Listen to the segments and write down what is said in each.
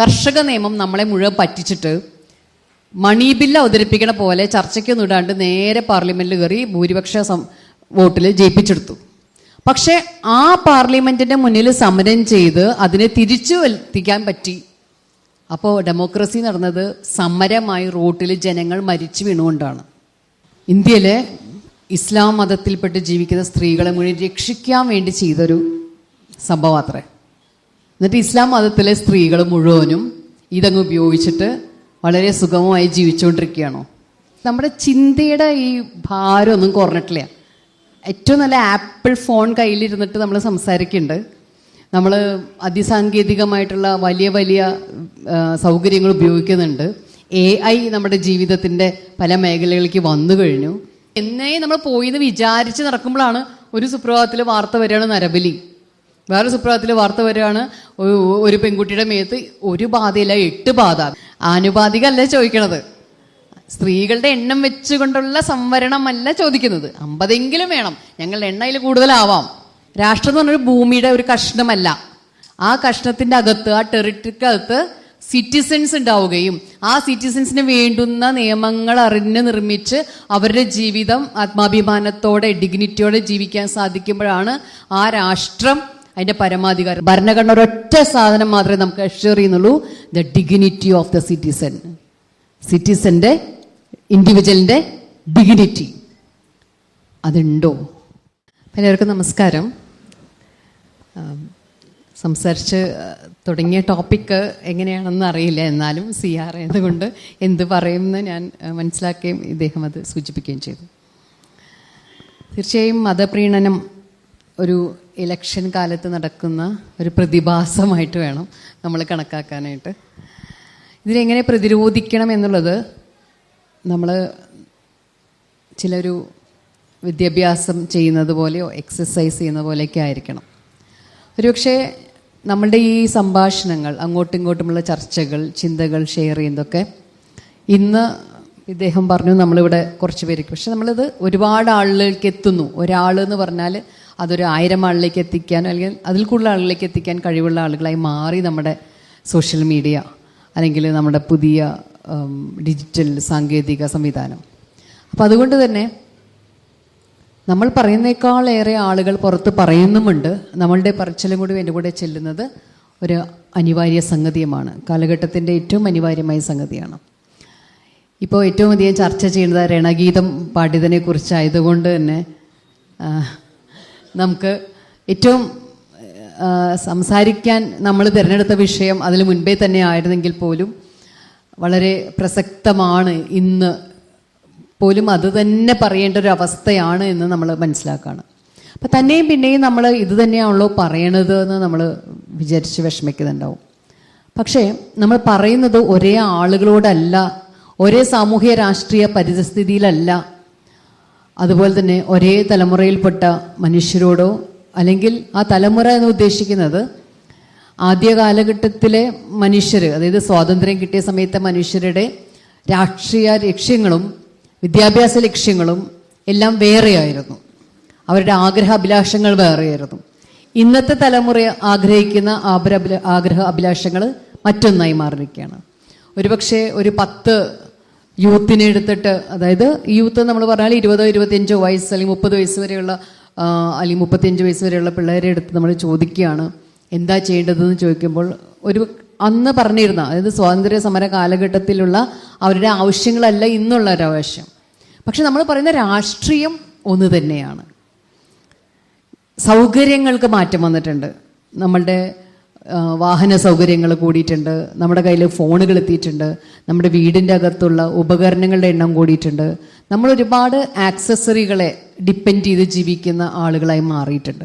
കർഷക നിയമം നമ്മളെ മുഴുവൻ പറ്റിച്ചിട്ട് മണി ബില്ല് അവതരിപ്പിക്കണ പോലെ ചർച്ചയ്ക്കൊന്നും ഇടാണ്ട് നേരെ പാർലമെന്റിൽ കയറി ഭൂരിപക്ഷ വോട്ടിൽ ജയിപ്പിച്ചെടുത്തു. പക്ഷേ ആ പാർലമെന്റിന്റെ മുന്നിൽ സമരം ചെയ്ത് അതിനെ തിരിച്ചു എത്തിക്കാൻ പറ്റി. അപ്പോൾ ഡെമോക്രസി നടന്നത് സമരമായി റോട്ടിൽ ജനങ്ങൾ മരിച്ചു വീണുകൊണ്ടാണ്. ഇന്ത്യയിലെ ഇസ്ലാം മതത്തിൽപ്പെട്ട് ജീവിക്കുന്ന സ്ത്രീകളെ മുഴുവൻ രക്ഷിക്കാൻ വേണ്ടി ചെയ്തൊരു സംഭവം അത്രേ. എന്നിട്ട് ഇസ്ലാം മതത്തിലെ സ്ത്രീകൾ മുഴുവനും ഇതങ്ങ് ഉപയോഗിച്ചിട്ട് വളരെ സുഗമമായി ജീവിച്ചുകൊണ്ടിരിക്കുകയാണോ. നമ്മുടെ ചിന്തയുടെ ഈ ഭാരം ഒന്നും കുറഞ്ഞിട്ടില്ല. ഏറ്റവും നല്ല ആപ്പിൾ ഫോൺ കയ്യിലിരുന്നിട്ട് നമ്മൾ സംസാരിക്കുന്നുണ്ട്. നമ്മൾ അതിസാങ്കേതികമായിട്ടുള്ള വലിയ വലിയ സൗകര്യങ്ങൾ ഉപയോഗിക്കുന്നുണ്ട്. എ ഐ നമ്മുടെ ജീവിതത്തിന്റെ പല മേഖലകളിലേക്ക് വന്നു കഴിഞ്ഞു. എന്നേ നമ്മൾ പോയി എന്ന് വിചാരിച്ച് നടക്കുമ്പോഴാണ് ഒരു സുപ്രഭാതത്തിൽ വാർത്ത വരികയാണ് നരബലി. വേറെ സുപ്രഭാതത്തിലെ വാർത്ത വരികയാണ് ഒരു പെൺകുട്ടിയുടെ മേത്ത് ഒരു ബാധയില്ല എട്ട് ബാധ. ആനുപാതികല്ല ചോദിക്കണത്. സ്ത്രീകളുടെ എണ്ണം വെച്ചുകൊണ്ടുള്ള സംവരണമല്ല ചോദിക്കുന്നത്. അമ്പതെങ്കിലും വേണം. ഞങ്ങളുടെ എണ്ണയിൽ കൂടുതലാവാം. രാഷ്ട്രം എന്ന് പറഞ്ഞൊരു ഭൂമിയുടെ ഒരു കഷ്ണമല്ല. ആ കഷ്ണത്തിന്റെ അകത്ത് ആ ടെറിട്ടറിക്കകത്ത് സിറ്റിസൺസ് ഉണ്ടാവുകയും ആ സിറ്റിസൺസിന് വേണ്ടുന്ന നിയമങ്ങൾ അറിഞ്ഞ് നിർമ്മിച്ച് അവരുടെ ജീവിതം ആത്മാഭിമാനത്തോടെ ഡിഗ്നിറ്റിയോടെ ജീവിക്കാൻ സാധിക്കുമ്പോഴാണ് ആ രാഷ്ട്രം അതിന്റെ പരമാധികാരം. ഭരണഘടന ഒരൊറ്റ സാധനം മാത്രമേ നമുക്ക് അഷ്യൂർ ചെയ്യുന്നുള്ളൂ. The dignity of the citizen സിറ്റിസന്റെ ഇൻഡിവിജ്വലിന്റെ ഡിഗ്നിറ്റി അതുണ്ടോ? എല്ലാവർക്കും നമസ്കാരം. സംസാരിച്ച് തുടങ്ങിയ ടോപ്പിക്ക് എങ്ങനെയാണെന്ന് അറിയില്ല. എന്നാലും സി ആർ ആയതുകൊണ്ട് എന്ത് പറയുമെന്ന് ഞാൻ മനസ്സിലാക്കുകയും ഇദ്ദേഹം അത് സൂചിപ്പിക്കുകയും ചെയ്തു. തീർച്ചയായും മതപ്രീണനം ഒരു ഇലക്ഷൻ കാലത്ത് നടക്കുന്ന ഒരു പ്രതിഭാസമായിട്ട് വേണം നമ്മൾ കണക്കാക്കാനായിട്ട്. ഇതിനെങ്ങനെ പ്രതിരോധിക്കണം എന്നുള്ളത് നമ്മൾ ചിലൊരു വിദ്യാഭ്യാസം ചെയ്യുന്നത് പോലെയോ എക്സസൈസ് ചെയ്യുന്ന പോലെയൊക്കെ ആയിരിക്കണം. ഒരുപക്ഷെ നമ്മളുടെ ഈ സംഭാഷണങ്ങൾ അങ്ങോട്ടും ഇങ്ങോട്ടുമുള്ള ചർച്ചകൾ ചിന്തകൾ ഷെയർ ചെയ്യുന്നതൊക്കെ ഇന്ന് ഇദ്ദേഹം പറഞ്ഞു നമ്മളിവിടെ കുറച്ച് പേർക്ക്. പക്ഷെ നമ്മളിത് ഒരുപാട് ആളുകൾക്ക് എത്തുന്നു. ഒരാൾ എന്ന് പറഞ്ഞാൽ അതൊരു ആയിരം ആളിലേക്ക് എത്തിക്കാൻ അല്ലെങ്കിൽ അതിൽ കൂടുതൽ ആളുകളിലേക്ക് എത്തിക്കാൻ കഴിവുള്ള ആളുകളായി മാറി നമ്മുടെ സോഷ്യൽ മീഡിയ അല്ലെങ്കിൽ നമ്മുടെ പുതിയ ഡിജിറ്റൽ സാങ്കേതിക സംവിധാനം. അപ്പം അതുകൊണ്ട് തന്നെ നമ്മൾ പറയുന്നേക്കാളേറെ ആളുകൾ പുറത്ത് പറയുന്നുമുണ്ട്. നമ്മളുടെ പറച്ചിലും കൂടി എന്റെ കൂടെ ചെല്ലുന്നത് ഒരു അനിവാര്യ സംഗതിയുമാണ്. കാലഘട്ടത്തിന്റെ ഏറ്റവും അനിവാര്യമായ സംഗതിയാണ്. ഇപ്പോൾ ഏറ്റവും അധികം ചർച്ച ചെയ്യുന്നത് രണഗീതം പാടിയതിനെ കുറിച്ചായതുകൊണ്ട് തന്നെ നമുക്ക് ഏറ്റവും സംസാരിക്കാൻ നമ്മൾ തിരഞ്ഞെടുത്ത വിഷയം അതിന് മുൻപേ തന്നെ ആയിരുന്നെങ്കിൽ പോലും വളരെ പ്രസക്തമാണ് ഇന്ന്. പോലും അത് തന്നെ പറയേണ്ട ഒരു അവസ്ഥയാണ് എന്ന് നമ്മൾ മനസ്സിലാക്കുകയാണ് അപ്പം തന്നെയും പിന്നെയും നമ്മൾ ഇത് തന്നെയാണല്ലോ പറയണത് എന്ന് നമ്മൾ വിചാരിച്ച് വിഷമിക്കുന്നുണ്ടാവും. പക്ഷേ നമ്മൾ പറയുന്നത് ഒരേ ആളുകളോടല്ല ഒരേ സാമൂഹ്യ രാഷ്ട്രീയ പരിസ്ഥിതിയിലല്ല അതുപോലെ തന്നെ ഒരേ തലമുറയിൽപ്പെട്ട മനുഷ്യരോടോ അല്ലെങ്കിൽ ആ തലമുറ എന്ന് ഉദ്ദേശിക്കുന്നത് ആദ്യ കാലഘട്ടത്തിലെ മനുഷ്യർ അതായത് സ്വാതന്ത്ര്യം കിട്ടിയ സമയത്തെ മനുഷ്യരുടെ രാഷ്ട്രീയ ലക്ഷ്യങ്ങളും വിദ്യാഭ്യാസ ലക്ഷ്യങ്ങളും എല്ലാം വേറെയായിരുന്നു. അവരുടെ ആഗ്രഹ അഭിലാഷങ്ങൾ വേറെയായിരുന്നു. ഇന്നത്തെ തലമുറ ആഗ്രഹിക്കുന്ന ആഗ്രഹ ആഗ്രഹ അഭിലാഷങ്ങൾ മറ്റൊന്നായി മാറിയിരിക്കുകയാണ്. ഒരുപക്ഷെ ഒരു പത്ത് യൂത്തിനെ എടുത്തിട്ട് അതായത് യൂത്ത് നമ്മൾ പറഞ്ഞാൽ ഇരുപതോ ഇരുപത്തിയഞ്ചോ വയസ്സ് അല്ലെങ്കിൽ മുപ്പത് വയസ്സ് വരെയുള്ള അല്ലെങ്കിൽ മുപ്പത്തിയഞ്ച് വയസ്സ് വരെയുള്ള പിള്ളേരെ എടുത്ത് നമ്മൾ ചോദിക്കുകയാണ്. എന്താ ചെയ്യേണ്ടതെന്ന് ചോദിക്കുമ്പോൾ ഒരു അന്ന് പറഞ്ഞിരുന്ന അതായത് സ്വാതന്ത്ര്യ സമര കാലഘട്ടത്തിലുള്ള അവരുടെ ആവശ്യങ്ങളല്ല ഇന്നുള്ള ഒരു ആവശ്യം. പക്ഷെ നമ്മൾ പറയുന്ന രാഷ്ട്രീയം ഒന്ന് തന്നെയാണ്. സൗകര്യങ്ങൾക്ക് മാറ്റം വന്നിട്ടുണ്ട്. നമ്മളുടെ വാഹന സൗകര്യങ്ങൾ കൂടിയിട്ടുണ്ട്. നമ്മുടെ കയ്യിൽ ഫോണുകൾ എത്തിയിട്ടുണ്ട്. നമ്മുടെ വീടിന്റെ അകത്തുള്ള ഉപകരണങ്ങളുടെ എണ്ണം കൂടിയിട്ടുണ്ട്. നമ്മൾ ഒരുപാട് ആക്സസറികളെ ഡിപ്പെൻഡ് ചെയ്ത് ജീവിക്കുന്ന ആളുകളായി മാറിയിട്ടുണ്ട്.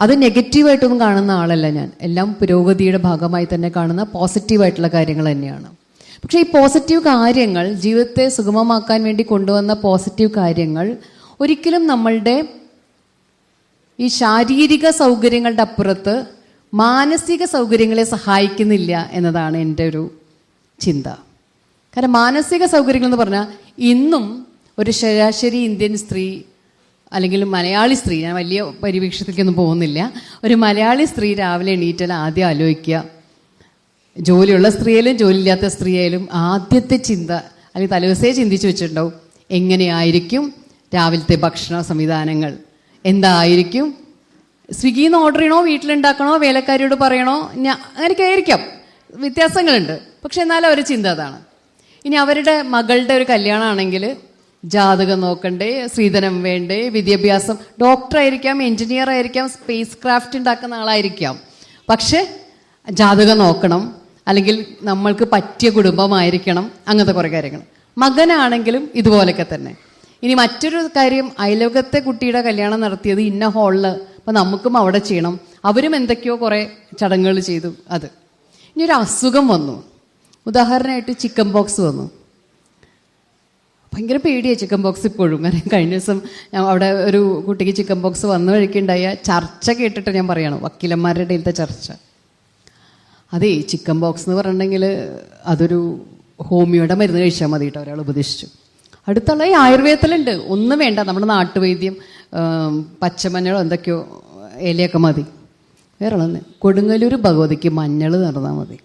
അത് നെഗറ്റീവായിട്ടൊന്നും കാണുന്ന ആളല്ല ഞാൻ. എല്ലാം പുരോഗതിയുടെ ഭാഗമായി തന്നെ കാണുന്ന പോസിറ്റീവായിട്ടുള്ള കാര്യങ്ങൾ തന്നെയാണ്. പക്ഷേ ഈ പോസിറ്റീവ് കാര്യങ്ങൾ ജീവിതത്തെ സുഗമമാക്കാൻ വേണ്ടി കൊണ്ടുവന്ന പോസിറ്റീവ് കാര്യങ്ങൾ ഒരിക്കലും നമ്മളുടെ ഈ ശാരീരിക സൗകര്യങ്ങളുടെ അപ്പുറത്ത് മാനസിക സൗകര്യങ്ങളെ സഹായിക്കുന്നില്ല എന്നതാണ് എന്റെ ഒരു ചിന്ത. കാരണം മാനസിക സൗകര്യങ്ങൾ എന്ന് പറഞ്ഞാൽ ഇന്നും ഒരു ശരാശരി ഇന്ത്യൻ സ്ത്രീ അല്ലെങ്കിൽ മലയാളി സ്ത്രീ ഞാൻ വലിയ പരിവീക്ഷത്തിലേക്കൊന്നും പോകുന്നില്ല. ഒരു മലയാളി സ്ത്രീ രാവിലെ എണീറ്റാൽ ആദ്യം ആലോചിക്കുക. ജോലിയുള്ള സ്ത്രീയായാലും ജോലിയില്ലാത്ത സ്ത്രീയായാലും ആദ്യത്തെ ചിന്ത അല്ലെങ്കിൽ തലേദിവസേ ചിന്തിച്ചു വെച്ചിട്ടുണ്ടാവും എങ്ങനെയായിരിക്കും രാവിലത്തെ ഭക്ഷണ സംവിധാനങ്ങൾ? എന്തായിരിക്കും? സ്വിഗ്ഗിയിൽ നിന്ന് ഓർഡർ ചെയ്യണോ വീട്ടിലുണ്ടാക്കണോ വേലക്കാരിയോട് പറയണോ ഞാൻ അങ്ങനെയൊക്കെ വ്യത്യാസങ്ങളുണ്ട്. പക്ഷെ എന്നാലും അവർ ചിന്ത അതാണ്. ഇനി അവരുടെ മകളുടെ ഒരു കല്യാണമാണെങ്കിൽ ജാതകം നോക്കണ്ടേ സ്ത്രീധനം വേണ്ടേ വിദ്യാഭ്യാസം. ഡോക്ടർ ആയിരിക്കാം എഞ്ചിനീയർ ആയിരിക്കാം സ്പേസ് ക്രാഫ്റ്റ് ഉണ്ടാക്കുന്ന ആളായിരിക്കാം. പക്ഷേ ജാതകം നോക്കണം അല്ലെങ്കിൽ നമ്മൾക്ക് പറ്റിയ കുടുംബമായിരിക്കണം അങ്ങനത്തെ കുറേ കാര്യങ്ങൾ. മകനാണെങ്കിലും ഇതുപോലൊക്കെ തന്നെ. ഇനി മറ്റൊരു കാര്യം അയലോകത്തെ കുട്ടിയുടെ കല്യാണം നടത്തിയത് ഇന്ന ഹാളിൽ അപ്പം നമുക്കും അവിടെ ചെയ്യണം. അവരും എന്തൊക്കെയോ കുറേ ചടങ്ങുകൾ ചെയ്തു അത്. ഇനി ഒരു അസുഖം വന്നു. ഉദാഹരണമായിട്ട് ചിക്കൻ ബോക്സ് വന്നു. ഭയങ്കര പേടിയാണ് ചിക്കൻ ബോക്സ് ഇപ്പോഴും. കാരണം കഴിഞ്ഞ ദിവസം അവിടെ ഒരു കുട്ടിക്ക് ചിക്കൻ ബോക്സ് വന്ന വഴിക്കുണ്ടായ ചർച്ച കേട്ടിട്ട് ഞാൻ പറയണം വക്കീലന്മാരുടെ ഇടയിലത്തെ ചർച്ച. അതേ ചിക്കൻ ബോക്സ് എന്ന് പറഞ്ഞിട്ടുണ്ടെങ്കിൽ അതൊരു ഹോമിയോയുടെ മരുന്ന് കഴിച്ചാൽ മതി കേട്ടോ ഒരാൾ ഉപദേശിച്ചു. അടുത്തുള്ള ഈ ആയുർവേദത്തിലുണ്ട്. ഒന്നും വേണ്ട നമ്മുടെ നാട്ടുവൈദ്യം പച്ചമഞ്ഞളോ എന്തൊക്കെയോ ഇലയൊക്കെ മതി. വേറെ കൊടുങ്ങല്ലൂർ ഭഗവതിക്ക് മഞ്ഞൾ നടന്നാൽ മതി.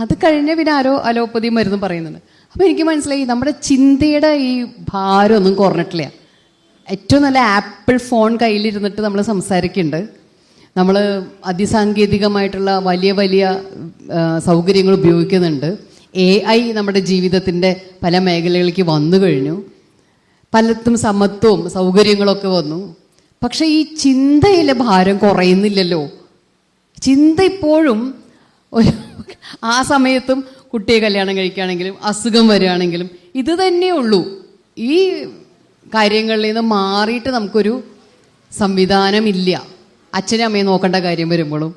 അത് കഴിഞ്ഞ പിന്നെ ആരോ അലോപ്പതി മരുന്ന് പറയുന്നുണ്ട്. അപ്പം എനിക്ക് മനസ്സിലായി നമ്മുടെ ചിന്തയുടെ ഈ ഭാരം ഒന്നും കുറഞ്ഞിട്ടില്ല. ഏറ്റവും നല്ല ആപ്പിൾ ഫോൺ കയ്യിലിരുന്നിട്ട് നമ്മൾ സംസാരിക്കുന്നുണ്ട് നമ്മൾ അതിസാങ്കേതികമായിട്ടുള്ള വലിയ വലിയ സൗകര്യങ്ങൾ ഉപയോഗിക്കുന്നുണ്ട്. എ ഐ നമ്മുടെ ജീവിതത്തിന്റെ പല മേഖലകളിലേക്ക് വന്നു കഴിഞ്ഞു. പലത്തും സമത്വവും സൗകര്യങ്ങളൊക്കെ വന്നു. പക്ഷെ ഈ ചിന്തയിലെ ഭാരം കുറയുന്നില്ലല്ലോ. ചിന്ത ഇപ്പോഴും ഒരു ആ സമയത്തും കുട്ടിയെ കല്യാണം കഴിക്കുകയാണെങ്കിലും അസുഖം വരികയാണെങ്കിലും ഇത് തന്നെ ഉള്ളൂ. ഈ കാര്യങ്ങളിൽ നിന്ന് മാറിയിട്ട് നമുക്കൊരു സംവിധാനമില്ല. അച്ഛനും അമ്മയും നോക്കേണ്ട കാര്യം വരുമ്പോഴും.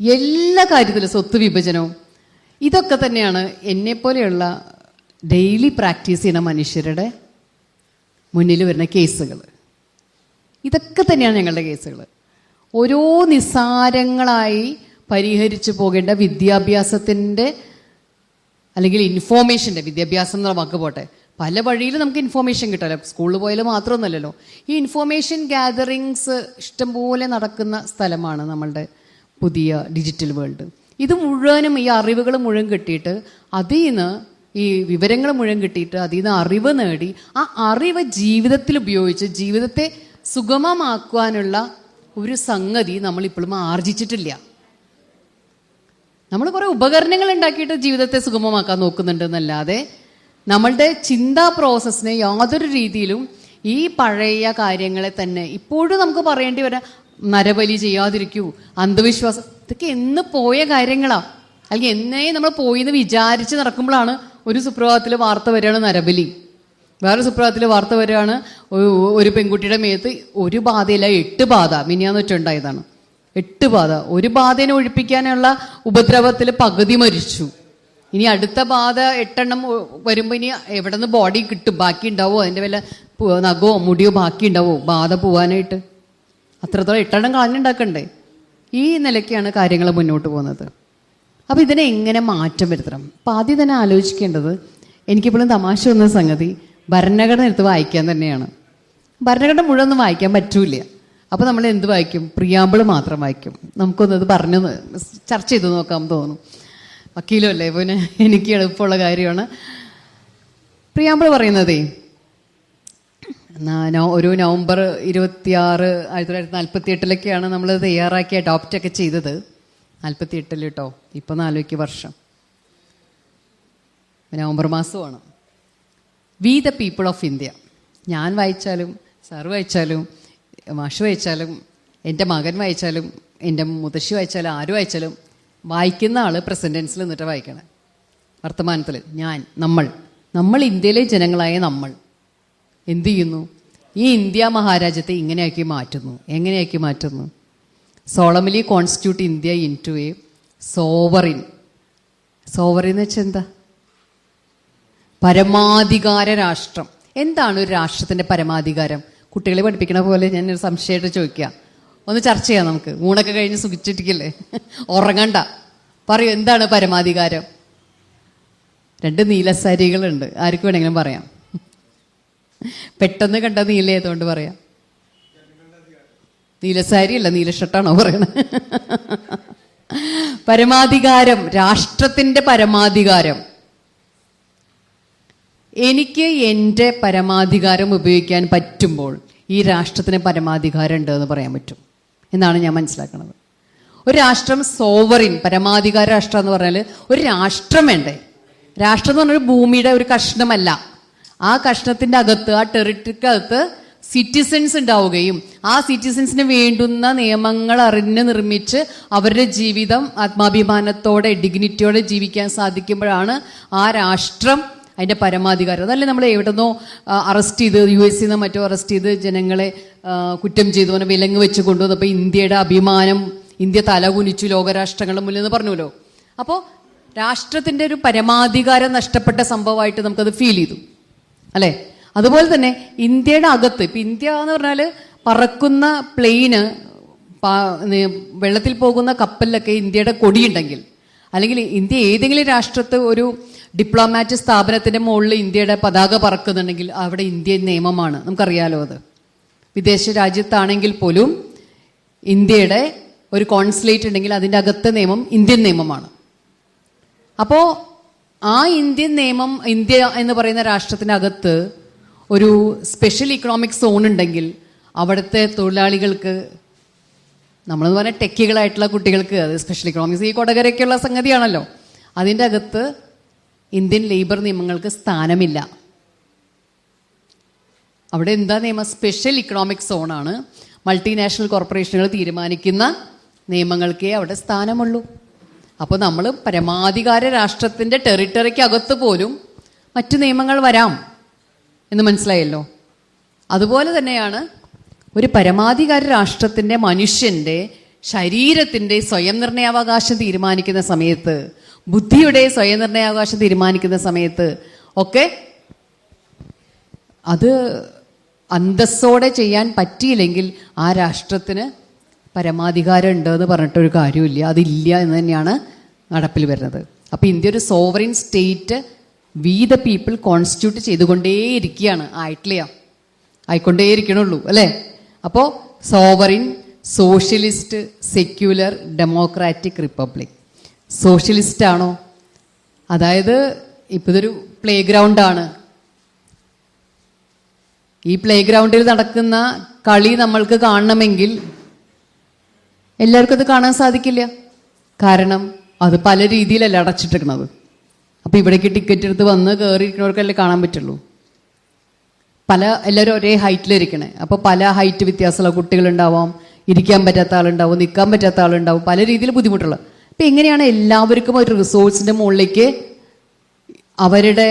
എല്ലാ കാര്യത്തിലും സ്വത്ത് വിഭജനവും. ഇതൊക്കെ തന്നെയാണ് എന്നെപ്പോലെയുള്ള ഡെയിലി പ്രാക്ടീസ് ചെയ്യുന്ന മനുഷ്യരുടെ മുന്നിൽ വരുന്ന കേസുകൾ. ഇതൊക്കെ തന്നെയാണ് ഞങ്ങളുടെ കേസുകൾ. ഓരോ നിസ്സാരങ്ങളായി പരിഹരിച്ചു പോകേണ്ട വിദ്യാഭ്യാസത്തിന്റെ അല്ലെങ്കിൽ ഇൻഫോർമേഷന്റെ വിദ്യാഭ്യാസം എന്നുള്ള വാക്ക് പോട്ടെ പല വഴിയിൽ നമുക്ക് ഇൻഫോർമേഷൻ കിട്ടാലോ? സ്കൂളിൽ പോയാലും മാത്രമൊന്നുമല്ലല്ലോ. ഈ ഇൻഫോർമേഷൻ ഗ്യാതറിങ്സ് ഇഷ്ടംപോലെ നടക്കുന്ന സ്ഥലമാണ് നമ്മളുടെ പുതിയ ഡിജിറ്റൽ വേൾഡ് ഇത് മുഴുവനും ഈ അറിവുകൾ മുഴുവൻ കിട്ടിയിട്ട് അതിൽ നിന്ന് ഈ വിവരങ്ങൾ മുഴുവൻ കിട്ടിയിട്ട് അതിൽ നിന്ന് അറിവ് നേടി ആ അറിവ് ജീവിതത്തിൽ ഉപയോഗിച്ച് ജീവിതത്തെ സുഗമമാക്കുവാനുള്ള ഒരു സംഗതി നമ്മൾ ഇപ്പോഴും ആർജിച്ചിട്ടില്ല. നമ്മൾ കുറേ ഉപകരണങ്ങൾ ഉണ്ടാക്കിയിട്ട് ജീവിതത്തെ സുഗമമാക്കാൻ നോക്കുന്നുണ്ട് എന്നല്ലാതെ നമ്മളുടെ ചിന്താ പ്രോസസ്സിനെ യാതൊരു രീതിയിലും ഈ പഴയ കാര്യങ്ങളെ തന്നെ ഇപ്പോഴും നമുക്ക് പറയേണ്ടി വരാം നരബലി ചെയ്യാതിരിക്കൂ അന്ധവിശ്വാസം ഇതൊക്കെ എന്ന് പോയ കാര്യങ്ങളാ. അല്ലെങ്കിൽ എന്നേ നമ്മൾ പോയി എന്ന് വിചാരിച്ച് നടക്കുമ്പോഴാണ് ഒരു സുപ്രഭാതത്തിൽ വാർത്ത വരികയാണ് നരബലി. വേറെ സുപ്രഭാതത്തിൽ വാർത്ത വരികയാണ് ഒരു- പെൺകുട്ടിയുടെ മേത്ത് ഒരു ബാധയില്ല എട്ട് ബാധ മിനിയാന്ന് വെച്ചുണ്ടായതാണ് എട്ട് ബാധ. ഒരു ബാധേനെ ഒഴിപ്പിക്കാനുള്ള ഉപദ്രവത്തിൽ പകുതി മരിച്ചു. ഇനി അടുത്ത ബാധ എട്ടെണ്ണം വരുമ്പോൾ വരുമ്പോ ഇനി എവിടെ നിന്ന് ബോഡി കിട്ടും ബാക്കി ഉണ്ടാവോ? അതിന്റെ വല്ല നഖോ മുടിയോ ബാക്കി ഉണ്ടാവോ? ബാധ പോവാനായിട്ട്. അത്രത്തോളം എട്ടെണ്ണം കളഞ്ഞുണ്ടാക്കണ്ടേ? ഈ നിലയ്ക്കാണ് കാര്യങ്ങൾ മുന്നോട്ട് പോകുന്നത്. അപ്പോൾ ഇതിനെ എങ്ങനെ മാറ്റം വരുത്തണം? അപ്പം ആദ്യം തന്നെ ആലോചിക്കേണ്ടത് എനിക്കിപ്പോഴും തമാശ വന്ന സംഗതി ഭരണഘടന എടുത്ത് വായിക്കാൻ തന്നെയാണ്. ഭരണഘടന മുഴുവൻ വായിക്കാൻ പറ്റൂല അപ്പോൾ നമ്മൾ എന്ത് വായിക്കും? പ്രിയാമ്പിൾ മാത്രം വായിക്കും. നമുക്കൊന്നത് പറഞ്ഞു ചർച്ച ചെയ്ത് നോക്കാൻ തോന്നും വക്കീലോ അല്ലേ പിന്നെ എനിക്ക് എളുപ്പമുള്ള കാര്യമാണ്. പ്രിയാമ്പിൾ പറയുന്നതേ ഒരു നവംബർ ഇരുപത്തിയാറ് ആയിരത്തി തൊള്ളായിരത്തി നാൽപ്പത്തി എട്ടിലൊക്കെയാണ് നമ്മൾ തയ്യാറാക്കി അഡോപ്റ്റ് ഒക്കെ ചെയ്തത്. നാൽപ്പത്തി എട്ടിൽ കേട്ടോ ഇപ്പം നാലോക്ക് വർഷം. നവംബർ മാസമാണ്. We the people of India. ഞാൻ വായിച്ചാലും സാർ വായിച്ചാലും മാഷ് വായിച്ചാലും എന്റെ മകൻ വായിച്ചാലും എന്റെ മുത്തശ്ശി വായിച്ചാലും ആര് വായിച്ചാലും വായിക്കുന്ന ആൾ പ്രസന്റൻസിൽ നിന്നിട്ട് വായിക്കണം. വർത്തമാനത്തിൽ ഞാൻ നമ്മൾ. നമ്മൾ ഇന്ത്യയിലെ ജനങ്ങളായ നമ്മൾ. എന്തു ചെയ്യുന്നു? ഈ ഇന്ത്യ മഹാരാജ്യത്തെ ഇങ്ങനെയാക്കി മാറ്റുന്നു. എങ്ങനെയാക്കി മാറ്റുന്നു? Solemnly constitute India into a sovereign sovereign എന്ന് വെച്ചാൽ എന്താ? പരമാധികാര രാഷ്ട്രം. എന്താണ് ഒരു രാഷ്ട്രത്തിന്റെ പരമാധികാരം? കുട്ടികളെ പഠിപ്പിക്കണ പോലെ ഞാൻ ഒരു സംശയമായിട്ട് ചോദിക്കുക ഒന്ന് ചർച്ച ചെയ്യാം നമുക്ക്. ഊണൊക്കെ കഴിഞ്ഞ് സുഖിച്ചിട്ടില്ലേ ഉറങ്ങണ്ട. പറയൂ എന്താണ് പരമാധികാരം? രണ്ട് നീലസാരികളുണ്ട്. ആർക്ക് വേണമെങ്കിലും പറയാം. പെട്ടെന്ന് കണ്ട നീലയായതുകൊണ്ട് പറയാം. നീലസാരി അല്ല നീല ഷർട്ടാണോ പറയണേ? പരമാധികാരം രാഷ്ട്രത്തിന്റെ പരമാധികാരം. എനിക്ക് എന്റെ പരമാധികാരം ഉപയോഗിക്കാൻ പറ്റുമ്പോൾ ഈ രാഷ്ട്രത്തിന് പരമാധികാരം ഉണ്ട് എന്ന് പറയാൻ പറ്റും. എന്നാണ് ഞാൻ മനസ്സിലാക്കുന്നത്. ഒരു രാഷ്ട്രം സോവറിൻ പരമാധികാര രാഷ്ട്രം എന്ന് പറഞ്ഞാൽ ഒരു രാഷ്ട്രം വേണ്ടേ? രാഷ്ട്രം എന്ന് പറഞ്ഞാൽ ഭൂമിയുടെ ഒരു കഷ്ണമല്ല. ആ കഷ്ണത്തിന്റെ അകത്ത് ആ ടെറിട്ടറിക്കകത്ത് സിറ്റിസൺസ് ഉണ്ടാവുകയും ആ സിറ്റിസൺസിന് വേണ്ടുന്ന നിയമങ്ങൾ അറിഞ്ഞ് നിർമ്മിച്ച് അവരുടെ ജീവിതം ആത്മാഭിമാനത്തോടെ ഡിഗ്നിറ്റിയോടെ ജീവിക്കാൻ സാധിക്കുമ്പോഴാണ് ആ രാഷ്ട്രം അതിന്റെ പരമാധികാരം. അതല്ലേ നമ്മൾ എവിടെന്നോ അറസ്റ്റ് ചെയ്ത് യു എസ് നിന്ന് മറ്റോ അറസ്റ്റ് ചെയ്ത് ജനങ്ങളെ കുറ്റം ചെയ്തു പോലെ വിലങ്ങ് വെച്ച് കൊണ്ടുവന്നപ്പോൾ ഇന്ത്യയുടെ അഭിമാനം ഇന്ത്യ തലകുനിച്ചു ലോകരാഷ്ട്രങ്ങളുടെ മുന്നിൽ എന്ന് പറഞ്ഞല്ലോ അപ്പോൾ രാഷ്ട്രത്തിന്റെ ഒരു പരമാധികാരം നഷ്ടപ്പെട്ട സംഭവമായിട്ട് നമുക്കത് ഫീൽ ചെയ്തു. അല്ലേ? അതുപോലെ തന്നെ ഇന്ത്യയുടെ അകത്ത് ഇപ്പം ഇന്ത്യ എന്ന് പറഞ്ഞാൽ പറക്കുന്ന പ്ലെയിന് വെള്ളത്തിൽ പോകുന്ന കപ്പലിലൊക്കെ ഇന്ത്യയുടെ കൊടിയുണ്ടെങ്കിൽ അല്ലെങ്കിൽ ഇന്ത്യ ഏതെങ്കിലും രാഷ്ട്രത്ത് ഒരു ഡിപ്ലോമാറ്റ് സ്ഥാപനത്തിന്റെ മുകളിൽ ഇന്ത്യയുടെ പതാക പറക്കുന്നുണ്ടെങ്കിൽ അവിടെ ഇന്ത്യൻ നിയമമാണ്. നമുക്കറിയാലോ അത്. വിദേശ രാജ്യത്താണെങ്കിൽ പോലും ഇന്ത്യയുടെ ഒരു കോൺസുലേറ്റ് ഉണ്ടെങ്കിൽ അതിന്റെ അകത്തെ നിയമം ഇന്ത്യൻ നിയമമാണ്. അപ്പോൾ ആ ഇന്ത്യൻ നിയമം ഇന്ത്യ എന്ന് പറയുന്ന രാഷ്ട്രത്തിനകത്ത് ഒരു സ്പെഷ്യൽ ഇക്കണോമിക് സോൺ ഉണ്ടെങ്കിൽ അവിടുത്തെ തൊഴിലാളികൾക്ക് നമ്മളെന്ന് പറഞ്ഞാൽ ടെക്കികളായിട്ടുള്ള കുട്ടികൾക്ക് അത് സ്പെഷ്യൽ ഇക്കണോമിക്സ് ഈ കൊടകരയ്ക്കുള്ള സംഗതിയാണല്ലോ. അതിന്റെ അകത്ത് ഇന്ത്യൻ ലേബർ നിയമങ്ങൾക്ക് സ്ഥാനമില്ല. അവിടെ എന്താ നിയമം? സ്പെഷ്യൽ ഇക്കണോമിക് സോണാണ് മൾട്ടിനാഷണൽ കോർപ്പറേഷനുകൾ തീരുമാനിക്കുന്ന നിയമങ്ങൾക്കേ അവിടെ സ്ഥാനമുള്ളൂ. അപ്പോൾ നമ്മൾ പരമാധികാര രാഷ്ട്രത്തിന്റെ ടെറിട്ടറിക്ക് പോലും മറ്റു നിയമങ്ങൾ വരാം. എന്ന് മനസ്സിലായല്ലോ? അതുപോലെ തന്നെയാണ് ഒരു പരമാധികാര രാഷ്ട്രത്തിന്റെ മനുഷ്യന്റെ ശരീരത്തിന്റെ സ്വയം നിർണയാവകാശം തീരുമാനിക്കുന്ന സമയത്ത് ബുദ്ധിയുടെ സ്വയം നിർണയാവകാശം തീരുമാനിക്കുന്ന സമയത്ത് ഒക്കെ അത് അന്തസ്സോടെ ചെയ്യാൻ പറ്റിയില്ലെങ്കിൽ ആ രാഷ്ട്രത്തിന് പരമാധികാരം ഉണ്ട് എന്ന് പറഞ്ഞിട്ടൊരു കാര്യമില്ല. അതില്ല എന്ന് തന്നെയാണ് നടപ്പിൽ വരുന്നത്. അപ്പോൾ ഇന്ത്യ ഒരു sovereign state we the people constitute ചെയ്തുകൊണ്ടേയിരിക്കുകയാണ്. ആയിട്ടില്ല ആയിക്കൊണ്ടേയിരിക്കണുള്ളൂ അല്ലേ? അപ്പോൾ sovereign socialist secular democratic republic socialist ആണോ? അതായത് ഇപ്പം ഇതൊരു പ്ലേ ഗ്രൗണ്ടാണ് ഈ പ്ലേ ഗ്രൗണ്ടിൽ നടക്കുന്ന കളി നമ്മൾക്ക് കാണണമെങ്കിൽ എല്ലാവർക്കും അത് കാണാൻ സാധിക്കില്ല. കാരണം അത് പല രീതിയിലല്ല അടച്ചിട്ടിരിക്കുന്നത്. അപ്പൊ ഇവിടേക്ക് ടിക്കറ്റ് എടുത്ത് വന്ന് കയറിയിരിക്കുന്നവർക്കല്ലേ കാണാൻ പറ്റുള്ളൂ. പല എല്ലാവരും ഒരേ ഹൈറ്റിലിരിക്കണേ അപ്പോൾ പല ഹൈറ്റ് വ്യത്യാസമുള്ള കുട്ടികളുണ്ടാവാം ഇരിക്കാൻ പറ്റാത്ത ആളുണ്ടാവും നിൽക്കാൻ പറ്റാത്ത ആളുണ്ടാവും പല രീതിയിൽ ബുദ്ധിമുട്ടുള്ള. അപ്പം എങ്ങനെയാണ് എല്ലാവർക്കും ഒരു റിസോഴ്സിന്റെ മുകളിലേക്ക് അവരുടെ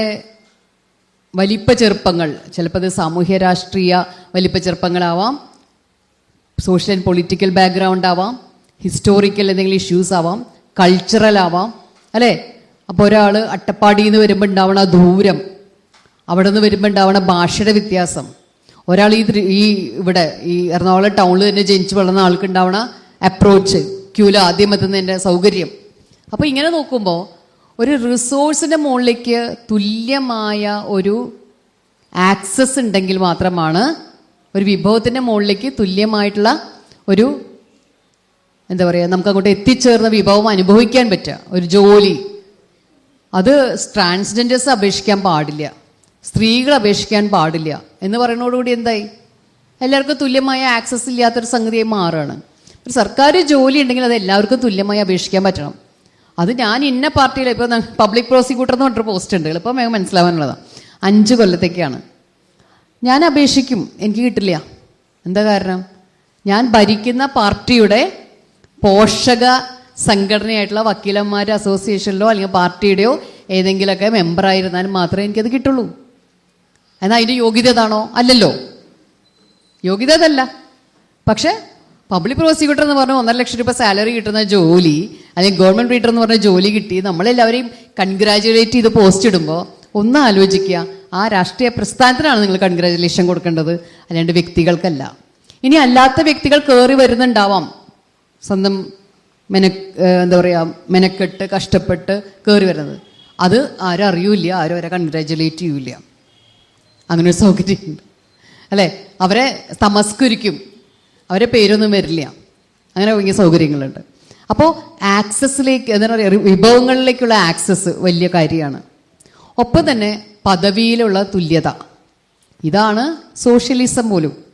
വലിപ്പ ചെറുപ്പങ്ങൾ ചിലപ്പോൾ അത് സാമൂഹ്യ രാഷ്ട്രീയ വലിപ്പ ചെറുപ്പങ്ങളാവാം സോഷ്യൽ ആൻഡ് പൊളിറ്റിക്കൽ ബാക്ക്ഗ്രൗണ്ട് ആവാം ഹിസ്റ്റോറിക്കൽ എന്തെങ്കിലും ഇഷ്യൂസ് ആവാം കൾച്ചറൽ ആവാം അല്ലേ? അപ്പോൾ ഒരാൾ അട്ടപ്പാടിയിൽ നിന്ന് വരുമ്പോൾ ഉണ്ടാവണ ദൂരം അവിടെ നിന്ന് വരുമ്പോൾ ഉണ്ടാവണ ഭാഷയുടെ വ്യത്യാസം. ഒരാൾ ഈ ഈ ഇവിടെ ഈ എറണാകുളം ടൗണിൽ തന്നെ ജനിച്ചു വളർന്ന ആൾക്ക് ഉണ്ടാവണ അപ്രോച്ച് ക്യൂല ആദ്യം എത്തുന്നതിന്റെ സൗകര്യം. അപ്പോൾ ഇങ്ങനെ നോക്കുമ്പോൾ ഒരു റിസോഴ്സിന്റെ മുകളിലേക്ക് തുല്യമായ ഒരു ആക്സസ് ഉണ്ടെങ്കിൽ മാത്രമാണ് ഒരു വിഭവത്തിന്റെ മുകളിലേക്ക് തുല്യമായിട്ടുള്ള ഒരു എന്താ പറയുക നമുക്ക് അങ്ങോട്ട് എത്തിച്ചേർന്ന വിഭവം അനുഭവിക്കാൻ പറ്റുക. ഒരു ജോലി അത് ട്രാൻസ്ജെൻഡേഴ്സ് അപേക്ഷിക്കാൻ പാടില്ല. സ്ത്രീകൾ അപേക്ഷിക്കാൻ പാടില്ല. എന്ന് പറയുന്നതോടുകൂടി എന്തായി? എല്ലാവർക്കും തുല്യമായ ആക്സസ് ഇല്ലാത്തൊരു സംഗതിയായി മാറുകയാണ്. ഒരു സർക്കാർ ജോലി ഉണ്ടെങ്കിൽ അത് എല്ലാവർക്കും തുല്യമായി അപേക്ഷിക്കാൻ പറ്റണം. അത് ഞാൻ ഇന്ന പാർട്ടിയിൽ ഇപ്പോൾ പബ്ലിക് പ്രോസിക്യൂട്ടർ എന്ന് പറഞ്ഞൊരു പോസ്റ്റ് ഉണ്ട്. ഇപ്പോൾ വേഗം മനസ്സിലാവാനുള്ളതാണ് അഞ്ച് കൊല്ലത്തേക്കാണ്. ഞാൻ അപേക്ഷിക്കും. എനിക്ക് കിട്ടില്ല. എന്താ കാരണം? ഞാൻ ഭരിക്കുന്ന പാർട്ടിയുടെ പോഷക സംഘടനയായിട്ടുള്ള വക്കീലന്മാരുടെ അസോസിയേഷനിലോ അല്ലെങ്കിൽ പാർട്ടിയുടെയോ ഏതെങ്കിലുമൊക്കെ മെമ്പറായിരുന്നാലും മാത്രമേ എനിക്കത് കിട്ടുള്ളൂ. എന്നാൽ അതിന്റെ യോഗ്യത അതാണോ അല്ലല്ലോ. യോഗ്യത അതല്ല. പക്ഷേ പബ്ലിക് പ്രോസിക്യൂട്ടർ എന്ന് പറഞ്ഞാൽ ഒന്നര ലക്ഷം രൂപ സാലറി കിട്ടുന്ന ജോലി അല്ലെങ്കിൽ ഗവൺമെന്റ് റീഡർ എന്ന് പറഞ്ഞ ജോലി കിട്ടി നമ്മളെല്ലാവരെയും കൺഗ്രാജുലേറ്റ് ചെയ്ത് പോസ്റ്റ് ഇടുമ്പോൾ ഒന്ന് ആലോചിക്കുക ആ രാഷ്ട്രീയ പ്രസ്ഥാനത്തിനാണ് നിങ്ങൾ കൺഗ്രാജുലേഷൻ കൊടുക്കേണ്ടത്. അല്ലാണ്ട് വ്യക്തികൾക്കല്ല. ഇനി അല്ലാത്ത വ്യക്തികൾ കയറി വരുന്നുണ്ടാവാം. സ്വന്തം മെന എന്താ പറയുക മെനക്കെട്ട് കഷ്ടപ്പെട്ട് കയറി വരുന്നത്. അത് ആരും അറിയൂല ആരും അവരെ കൺഗ്രാജുലേറ്റ് ചെയ്യൂല അങ്ങനെ ഒരു സൗകര്യമുണ്ട്. അല്ലേ? അവരെ തമസ്കരിക്കും. അവരെ പേരൊന്നും വരില്ല. അങ്ങനെ ഭയങ്കര സൗകര്യങ്ങളുണ്ട്. അപ്പോൾ ആക്സസ്സിലേക്ക് എന്താ പറയുക വിഭവങ്ങളിലേക്കുള്ള ആക്സസ് വലിയ കാര്യമാണ്. ഒപ്പം തന്നെ പദവിയിലുള്ള തുല്യത. ഇതാണ് സോഷ്യലിസം പോലും.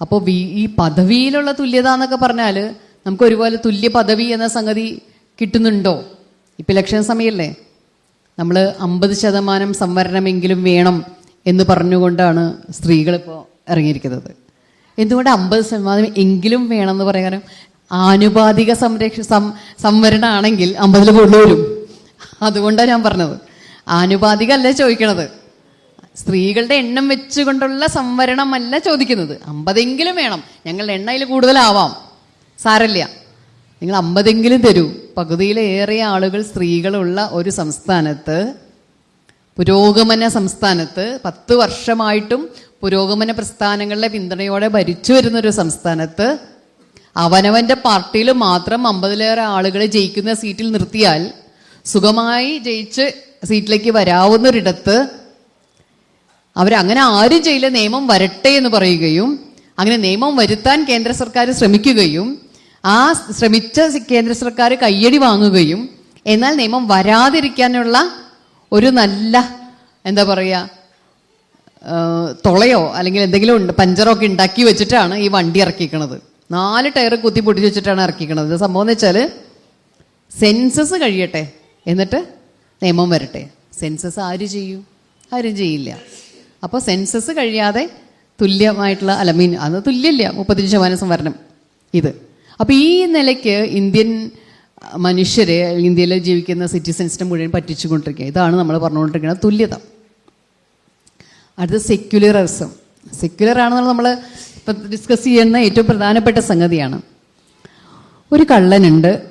അപ്പോൾ ഈ പദവിയിലുള്ള തുല്യത എന്നൊക്കെ പറഞ്ഞാൽ നമുക്ക് ഒരുപോലെ തുല്യ പദവി എന്ന സംഗതി കിട്ടുന്നുണ്ടോ? ഇപ്പം ഇലക്ഷൻ സമയമല്ലേ നമ്മൾ അമ്പത് ശതമാനം സംവരണമെങ്കിലും വേണം എന്ന് പറഞ്ഞുകൊണ്ടാണ് സ്ത്രീകളിപ്പോൾ ഇറങ്ങിയിരിക്കുന്നത്. എന്തുകൊണ്ട് അമ്പത് ശതമാനം എങ്കിലും വേണം വേണമെന്ന് പറയാനും ആനുപാതിക സംരക്ഷ സം സംവരണമാണെങ്കിൽ അമ്പതിൽ കൂടുതൽ വരും. അതുകൊണ്ടാണ് ഞാൻ പറഞ്ഞത്. ആനുപാതികല്ല ചോദിക്കണത്. സ്ത്രീകളുടെ എണ്ണം വെച്ചുകൊണ്ടുള്ള സംവരണമല്ല ചോദിക്കുന്നത്. അമ്പതെങ്കിലും വേണം. ഞങ്ങളുടെ എണ്ണയിൽ കൂടുതലാവാം. സാരല്ല. നിങ്ങൾ അമ്പതെങ്കിലും തരൂ. പകുതിയിലേറെ ആളുകൾ സ്ത്രീകളുള്ള ഒരു സംസ്ഥാനത്ത് പുരോഗമന സംസ്ഥാനത്ത് പത്ത് വർഷമായിട്ടും പുരോഗമന പ്രസ്ഥാനങ്ങളിലെ പിന്തുണയോടെ ഭരിച്ചു വരുന്നൊരു സംസ്ഥാനത്ത് അവനവന്റെ പാർട്ടിയിൽ മാത്രം അമ്പതിലേറെ ആളുകളെ ജയിക്കുന്ന സീറ്റിൽ നിർത്തിയാൽ സുഖമായി ജയിച്ച് സീറ്റിലേക്ക് വരാവുന്നൊരിടത്ത് അവരങ്ങനെ ആരും ചെയ്യില്ല നിയമം വരട്ടെ എന്ന് പറയുകയും അങ്ങനെ നിയമം വരുത്താൻ കേന്ദ്ര സർക്കാർ ശ്രമിക്കുകയും ആ ശ്രമിച്ച കേന്ദ്ര സർക്കാർ കയ്യടി വാങ്ങുകയും എന്നാൽ നിയമം വരാതിരിക്കാനുള്ള ഒരു നല്ല എന്താ പറയുക തുളയോ അല്ലെങ്കിൽ എന്തെങ്കിലും ഉണ്ട് പഞ്ചറോ ഒക്കെ ഉണ്ടാക്കി വെച്ചിട്ടാണ് ഈ വണ്ടി ഇറക്കിക്കണത് നാല് ടയർ കുത്തി പൊട്ടിച്ച് വെച്ചിട്ടാണ് ഇറക്കിക്കണത് സംഭവം എന്ന് വെച്ചാൽ സെൻസസ് കഴിയട്ടെ എന്നിട്ട് നിയമം വരട്ടെ. സെൻസസ് ആര് ചെയ്യൂ? ആരും ചെയ്യില്ല. അപ്പോൾ സെൻസസ് കഴിയാതെ തുല്യമായിട്ടുള്ള അല്ല മീൻ അത് തുല്യമില്ല മുപ്പത്തഞ്ച് ശതമാനം സംവരണം ഇത്. അപ്പോൾ ഈ നിലയ്ക്ക് ഇന്ത്യൻ മനുഷ്യരെ ഇന്ത്യയിൽ ജീവിക്കുന്ന സിറ്റിസൻസിനെ മുഴുവൻ പറ്റിച്ചുകൊണ്ടിരിക്കുക. ഇതാണ് നമ്മൾ പറഞ്ഞുകൊണ്ടിരിക്കുന്ന തുല്യത. അടുത്ത സെക്യുലറിസം സെക്യുലർ ആണെന്നുള്ള നമ്മൾ ഇപ്പം ഡിസ്കസ് ചെയ്യുന്ന ഏറ്റവും പ്രധാനപ്പെട്ട സംഗതിയാണ്. ഒരു കള്ളനുണ്ട്.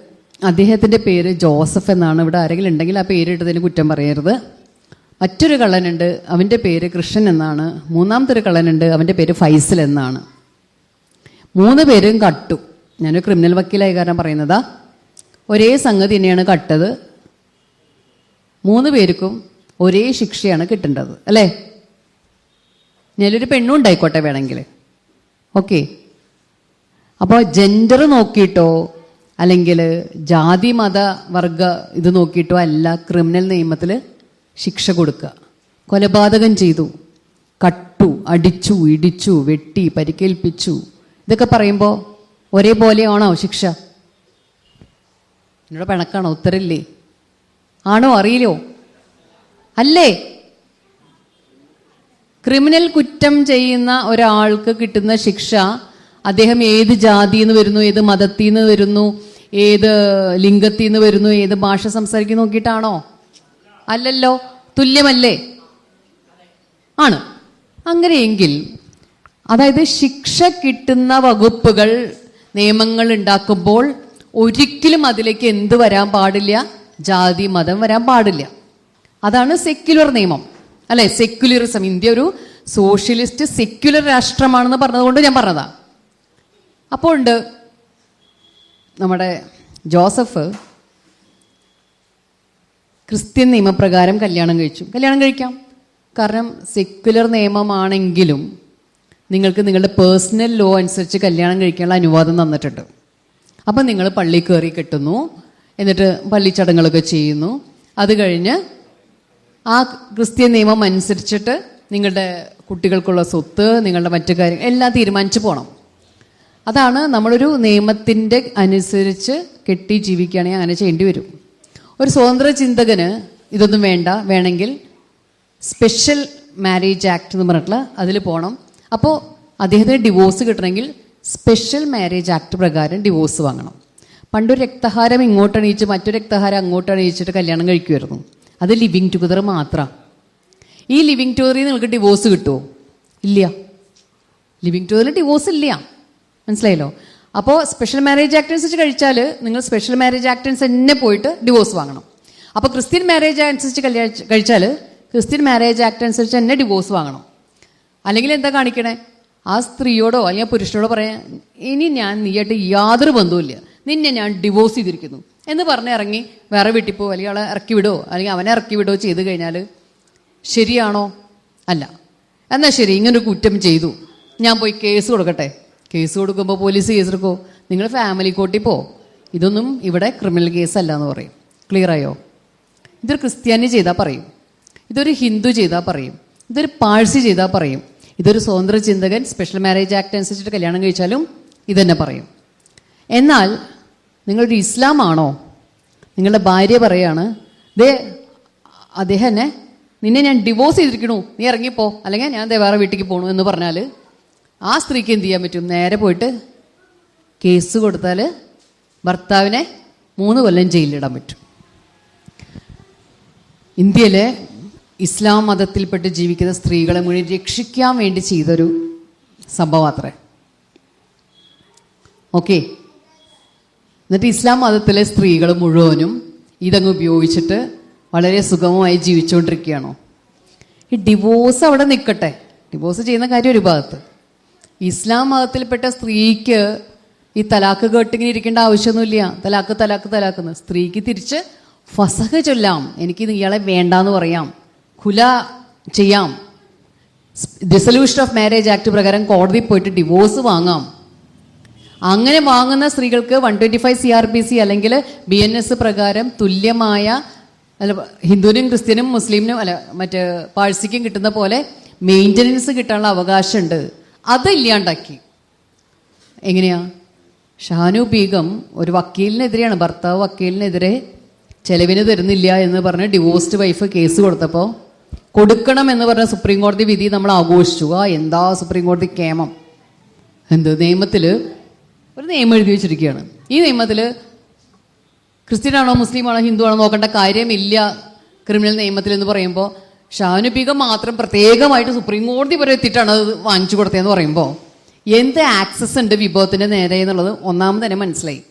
അദ്ദേഹത്തിന്റെ പേര് ജോസഫ് എന്നാണ്. ഇവിടെ ആരെങ്കിലും ഉണ്ടെങ്കിൽ ആ പേരിട്ടതിന് കുറ്റം പറയരുത്. മറ്റൊരു കള്ളനുണ്ട്. അവന്റെ പേര് കൃഷ്ണൻ എന്നാണ്. മൂന്നാമത്തെ ഒരു കള്ളനുണ്ട്. അവന്റെ പേര് ഫൈസൽ എന്നാണ്. മൂന്ന് പേരും കട്ടു. ഞാനൊരു ക്രിമിനൽ വക്കീലായി കാരണം പറയുന്നത്. ഒരേ സംഗതി തന്നെയാണ് കട്ടത്. മൂന്ന് പേർക്കും ഒരേ ശിക്ഷയാണ് കിട്ടേണ്ടത് അല്ലേ? ഞാനൊരു പെണ്ണും ഉണ്ടായിക്കോട്ടെ വേണമെങ്കിൽ. ഓക്കെ. അപ്പോൾ ജെൻഡർ നോക്കിയിട്ടോ അല്ലെങ്കിൽ ജാതി മത വർഗ ഇത് നോക്കിയിട്ടോ അല്ല ക്രിമിനൽ നിയമത്തിൽ ശിക്ഷ കൊടുക്കുക. കൊലപാതകം ചെയ്തു. കട്ടു അടിച്ചു ഇടിച്ചു വെട്ടി പരിക്കേൽപ്പിച്ചു. ഇതൊക്കെ പറയുമ്പോൾ ഒരേപോലെയാണോ ശിക്ഷ? എന്നോട് പിണക്കാണോ? ഉത്തരല്ലേ ആണോ? അറിയില്ലോ. അല്ലേ? ക്രിമിനൽ കുറ്റം ചെയ്യുന്ന ഒരാൾക്ക് കിട്ടുന്ന ശിക്ഷ അദ്ദേഹം ഏത് ജാതിയിൽ നിന്ന് വരുന്നു ഏത് മതത്തിൽ നിന്ന് വരുന്നു ഏത് ലിംഗത്തിൽ നിന്ന് വരുന്നു ഏത് ഭാഷ സംസാരിക്കുന്നു നോക്കിയിട്ടാണോ? അല്ലല്ലോ. തുല്യമല്ലേ? ആണ്. അങ്ങനെയെങ്കിൽ അതായത് ശിക്ഷ കിട്ടുന്ന വകുപ്പുകൾ നിയമങ്ങൾ ഉണ്ടാക്കുമ്പോൾ ഒരിക്കലും അതിലേക്ക് എന്ത് വരാൻ പാടില്ല? ജാതി മതം വരാൻ പാടില്ല. അതാണ് സെക്യുലർ നിയമം. അല്ലെ? സെക്യുലറിസം ഇന്ത്യ ഒരു സോഷ്യലിസ്റ്റ് സെക്യുലർ രാഷ്ട്രമാണെന്ന് പറഞ്ഞതുകൊണ്ട് ഞാൻ പറഞ്ഞതാ. അപ്പോൾ ഉണ്ട് നമ്മുടെ ജോസഫ് ക്രിസ്ത്യൻ നിയമപ്രകാരം കല്യാണം കഴിച്ചു. കല്യാണം കഴിക്കാം. കാരണം സെക്യുലർ നിയമമാണെങ്കിലും നിങ്ങൾക്ക് നിങ്ങളുടെ പേഴ്സണൽ ലോ അനുസരിച്ച് കല്യാണം കഴിക്കാനുള്ള അനുവാദം തന്നിട്ടുണ്ട്. അപ്പം നിങ്ങൾ പള്ളി കയറി കെട്ടുന്നു. എന്നിട്ട് പള്ളി ചടങ്ങുകളൊക്കെ ചെയ്യുന്നു. അത് കഴിഞ്ഞ് ആ ക്രിസ്ത്യൻ നിയമം അനുസരിച്ചിട്ട് നിങ്ങളുടെ കുട്ടികൾക്കുള്ള സ്വത്ത് നിങ്ങളുടെ മറ്റു കാര്യങ്ങൾ എല്ലാം തീരുമാനിച്ചു പോകണം അതാണ് നമ്മളൊരു നിയമത്തിന്റെ അനുസരിച്ച് കെട്ടി ജീവിക്കുകയാണെങ്കിൽ അങ്ങനെ ചെയ്യേണ്ടി വരും. ഒരു സ്വതന്ത്ര ചിന്തകന് ഇതൊന്നും വേണ്ട. വേണമെങ്കിൽ സ്പെഷ്യൽ മാരേജ് ആക്ട് എന്ന് പറഞ്ഞിട്ടുള്ള അതിൽ പോകണം അപ്പോൾ അദ്ദേഹത്തിന് ഡിവോഴ്സ് കിട്ടണമെങ്കിൽ സ്പെഷ്യൽ മാരേജ് ആക്ട് പ്രകാരം ഡിവോഴ്സ് വാങ്ങണം. പണ്ടൊരു രക്തഹാരം ഇങ്ങോട്ട് അണിയിച്ച് മറ്റൊരു രക്തഹാരം അങ്ങോട്ട് അണിയിച്ചിട്ട് കല്യാണം കഴിക്കുമായിരുന്നു അത് ലിവിങ് ടുഗദർ മാത്രം. ഈ ലിവിങ് ടുഗറിൽ നിങ്ങൾക്ക് ഡിവോഴ്സ് കിട്ടുമോ ഇല്ല. ലിവിങ് ടുഗറിൽ ഡിവോഴ്സ് ഇല്ല. മനസ്സിലായല്ലോ? അപ്പോൾ സ്പെഷ്യൽ മാരേജ് ആക്ട് അനുസരിച്ച് കഴിച്ചാൽ നിങ്ങൾ സ്പെഷ്യൽ മാരേജ് ആക്ട് അനുസരിച്ച് തന്നെ പോയിട്ട് ഡിവോഴ്സ് വാങ്ങണം. അപ്പോൾ ക്രിസ്ത്യൻ മാരേജ് അനുസരിച്ച് കഴിച്ചാൽ ക്രിസ്ത്യൻ മാരേജ് ആക്ട് അനുസരിച്ച് തന്നെ ഡിവോഴ്സ് വാങ്ങണം. അല്ലെങ്കിൽ എന്താ കാണിക്കണേ? ആ സ്ത്രീയോടോ അല്ലെങ്കിൽ പുരുഷനോടോ പറയാൻ ഇനി ഞാൻ നീയായിട്ട് യാതൊരു ബന്ധവുമില്ല നിന്നെ ഞാൻ ഡിവോഴ്സ് ചെയ്തിരിക്കുന്നു. എന്ന് പറഞ്ഞ് ഇറങ്ങി വേറെ വീട്ടിൽ പോകും അല്ലെങ്കിൽ അവളെ ഇറക്കി വിടോ അല്ലെങ്കിൽ അവനെ ഇറക്കി വിടോ ചെയ്ത് കഴിഞ്ഞാൽ ശരിയാണോ? അല്ല. എന്നാൽ ശരി ഇങ്ങനൊരു കുറ്റം ചെയ്തു. ഞാൻ പോയി കേസ് കൊടുക്കട്ടെ. കേസ് കൊടുക്കുമ്പോൾ പോലീസ് കേസ് എടുക്കുമോ നിങ്ങൾ ഫാമിലി കോർട്ടിൽ പോ. ഇതൊന്നും ഇവിടെ ക്രിമിനൽ കേസല്ല എന്ന് പറയും. ക്ലിയർ ആയോ? ഇതൊരു ക്രിസ്ത്യാനി ചെയ്താൽ പറയും. ഇതൊരു ഹിന്ദു ചെയ്താൽ പറയും. ഇതൊരു പാഴ്സി ചെയ്താൽ പറയും. ഇതൊരു സ്വതന്ത്ര ചിന്തകൻ സ്പെഷ്യൽ മാരേജ് ആക്ട് അനുസരിച്ചിട്ട് കല്യാണം കഴിച്ചാലും ഇതന്നെ പറയും. എന്നാൽ നിങ്ങളൊരു ഇസ്ലാം ആണോ നിങ്ങളുടെ ഭാര്യ പറയാണ് ദേ അദ്ദേഹം എന്നെ നിന്നെ ഞാൻ ഡിവോഴ്സ് ചെയ്തിരിക്കണു നീ ഇറങ്ങിപ്പോ അല്ലെങ്കിൽ ഞാൻ ദേ വേറെ വീട്ടിലേക്ക് പോകണു എന്ന് പറഞ്ഞാൽ ആ സ്ത്രീക്ക് എന്ത് ചെയ്യാൻ പറ്റും? നേരെ പോയിട്ട് കേസ് കൊടുത്താൽ ഭർത്താവിനെ മൂന്ന് കൊല്ലം ജയിലിലിടാൻ പറ്റും. ഇന്ത്യയിലെ ഇസ്ലാം മതത്തിൽപ്പെട്ട് ജീവിക്കുന്ന സ്ത്രീകളെ മുഴുവൻ രക്ഷിക്കാൻ വേണ്ടി ചെയ്തൊരു സംഭവം അത്രേ. ഓക്കെ. എന്നിട്ട് ഇസ്ലാം മതത്തിലെ സ്ത്രീകൾ മുഴുവനും ഇതങ്ങ് ഉപയോഗിച്ചിട്ട് വളരെ സുഗമമായി ജീവിച്ചുകൊണ്ടിരിക്കുകയാണോ? ഈ ഡിവോഴ്സ് അവിടെ നിൽക്കട്ടെ. ഡിവോഴ്സ് ചെയ്യുന്ന കാര്യം ഒരു ഭാഗത്ത്. ഇസ്ലാം മതത്തിൽപ്പെട്ട സ്ത്രീക്ക് ഈ തലാക്ക് കേട്ടിങ്ങനെ ഇരിക്കേണ്ട ആവശ്യമൊന്നുമില്ല. തലാക്ക് തലാക്ക് തലാക്കുന്ന സ്ത്രീക്ക് തിരിച്ച് ഫസഹ് ചൊല്ലാം. എനിക്ക് ഇയാളെ വേണ്ടാന്ന് പറയാം. ഖുല ചെയ്യാം. ഡിസൊല്യൂഷൻ ഓഫ് മാരേജ് ആക്ട് പ്രകാരം കോടതി പോയിട്ട് ഡിവോഴ്സ് വാങ്ങാം. അങ്ങനെ വാങ്ങുന്ന സ്ത്രീകൾക്ക് one twenty five C R P C അല്ലെങ്കിൽ ബി എൻ എസ് പ്രകാരം തുല്യമായ അല്ല ഹിന്ദുവിനും ക്രിസ്ത്യനും മുസ്ലിമിനും അല്ല മറ്റേ പാഴ്സിക്കും കിട്ടുന്ന പോലെ മെയിന്റനൻസ് കിട്ടാനുള്ള അവകാശമുണ്ട്. അത് ഇല്ലാണ്ടാക്കി എങ്ങനെയാ? ഷാനു ബീഗം ഒരു വക്കീലിനെതിരെയാണ് ഭർത്താവ് വക്കീലിനെതിരെ ചെലവിന് തരുന്നില്ല എന്ന് പറഞ്ഞ് ഡിവോഴ്സ്ഡ് വൈഫ് കേസ് കൊടുത്തപ്പോൾ കൊടുക്കണം എന്ന് പറഞ്ഞ സുപ്രീം കോടതി വിധി നമ്മൾ ആഘോഷിച്ചു. ആ എന്താ സുപ്രീം കോടതി കേമം എന്ത് നിയമത്തിൽ ഒരു നിയമം എഴുതി വെച്ചിരിക്കുകയാണ്. ഈ നിയമത്തിൽ ക്രിസ്ത്യനാണോ മുസ്ലിമാണോ ഹിന്ദു ആണോ നോക്കേണ്ട കാര്യമില്ല ക്രിമിനൽ നിയമത്തിൽ എന്ന് പറയുമ്പോൾ ഷാനുബിക മാത്രം പ്രത്യേകമായിട്ട് സുപ്രീം കോടതി വരെ എത്തിയിട്ടാണ് അത് വാങ്ങിച്ചു കൊടുത്തതെന്ന് പറയുമ്പോൾ എന്ത് ആക്സസ് ഉണ്ട് വിഭവത്തിന്റെ നേരെ എന്നുള്ളത് ഒന്നാമത് തന്നെ മനസ്സിലായി.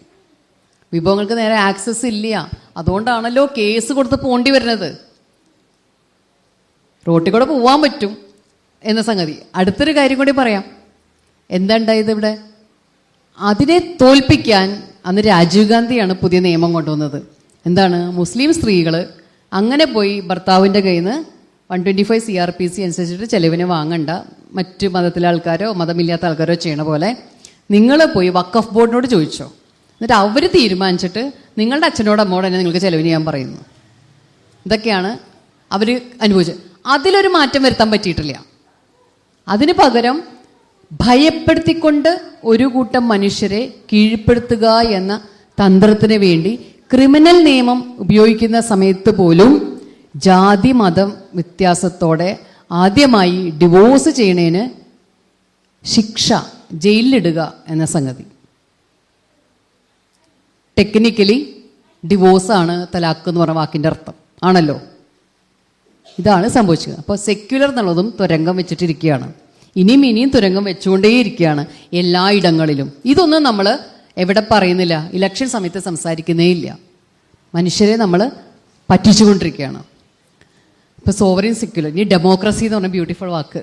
വിഭവങ്ങൾക്ക് നേരെ ആക്സസ് ഇല്ല. അതുകൊണ്ടാണല്ലോ കേസ് കൊടുത്ത് പോണ്ടി വരുന്നത്. റോട്ടിൽ കൂടെ പോവാൻ പറ്റും എന്ന സംഗതി. അടുത്തൊരു കാര്യം കൂടി പറയാം. എന്താ ഉണ്ടായത് ഇവിടെ? അതിനെ തോൽപ്പിക്കാൻ അന്ന് രാജീവ് ഗാന്ധിയാണ് പുതിയ നിയമം കൊണ്ടുവന്നത്. എന്താണ്? മുസ്ലിം സ്ത്രീകൾ അങ്ങനെ പോയി ഭർത്താവിന്റെ കയ്യിൽ നിന്ന് one twenty five C R P C അനുസരിച്ചിട്ട് ചെലവിന് വാങ്ങണ്ട. മറ്റ് മതത്തിലെ ആൾക്കാരോ മതമില്ലാത്ത ആൾക്കാരോ ചെയ്യണ പോലെ നിങ്ങൾ പോയി വക്കഫ് ബോർഡിനോട് ചോദിച്ചോ. എന്നിട്ട് അവർ തീരുമാനിച്ചിട്ട് നിങ്ങളുടെ അച്ഛനോട് അമ്മോട് തന്നെ നിങ്ങൾക്ക് ചെലവിന് ഞാൻ പറയുന്നു. ഇതൊക്കെയാണ് അവർ അനുഭവിച്ചത്. അതിലൊരു മാറ്റം വരുത്താൻ പറ്റിയിട്ടില്ല. അതിന് പകരം ഭയപ്പെടുത്തിക്കൊണ്ട് ഒരു കൂട്ടം മനുഷ്യരെ കീഴ്പ്പെടുത്തുക എന്ന തന്ത്രത്തിന് വേണ്ടി ക്രിമിനൽ നിയമം ഉപയോഗിക്കുന്ന സമയത്ത് പോലും ജാതി മതം വ്യത്യാസത്തോടെ ആദ്യമായി ഡിവോഴ്സ് ചെയ്യണേന് ശിക്ഷ ജയിലിലിടുക എന്ന സംഗതി. ടെക്നിക്കലി ഡിവോഴ്സാണ് തലാക്ക് എന്ന് പറഞ്ഞ വാക്കിന്റെ അർത്ഥം. ആണല്ലോ? ഇതാണ് സംഭവിച്ചത്. അപ്പോൾ സെക്യുലർ എന്നുള്ളതും തുരങ്കം വെച്ചിട്ടിരിക്കുകയാണ്. ഇനിയും ഇനിയും തുരങ്കം വെച്ചുകൊണ്ടേയിരിക്കുകയാണ് എല്ലായിടങ്ങളിലും. ഇതൊന്നും നമ്മൾ എവിടെ പറയുന്നില്ല. ഇലക്ഷൻ സമയത്ത് സംസാരിക്കുന്നേ ഇല്ല. മനുഷ്യരെ നമ്മൾ പറ്റിച്ചുകൊണ്ടിരിക്കുകയാണ്. ഇപ്പോൾ സോവറിൻ സെക്യുലർ ഇനി ഡെമോക്രസി എന്ന് പറഞ്ഞ ബ്യൂട്ടിഫുൾ വാക്ക്.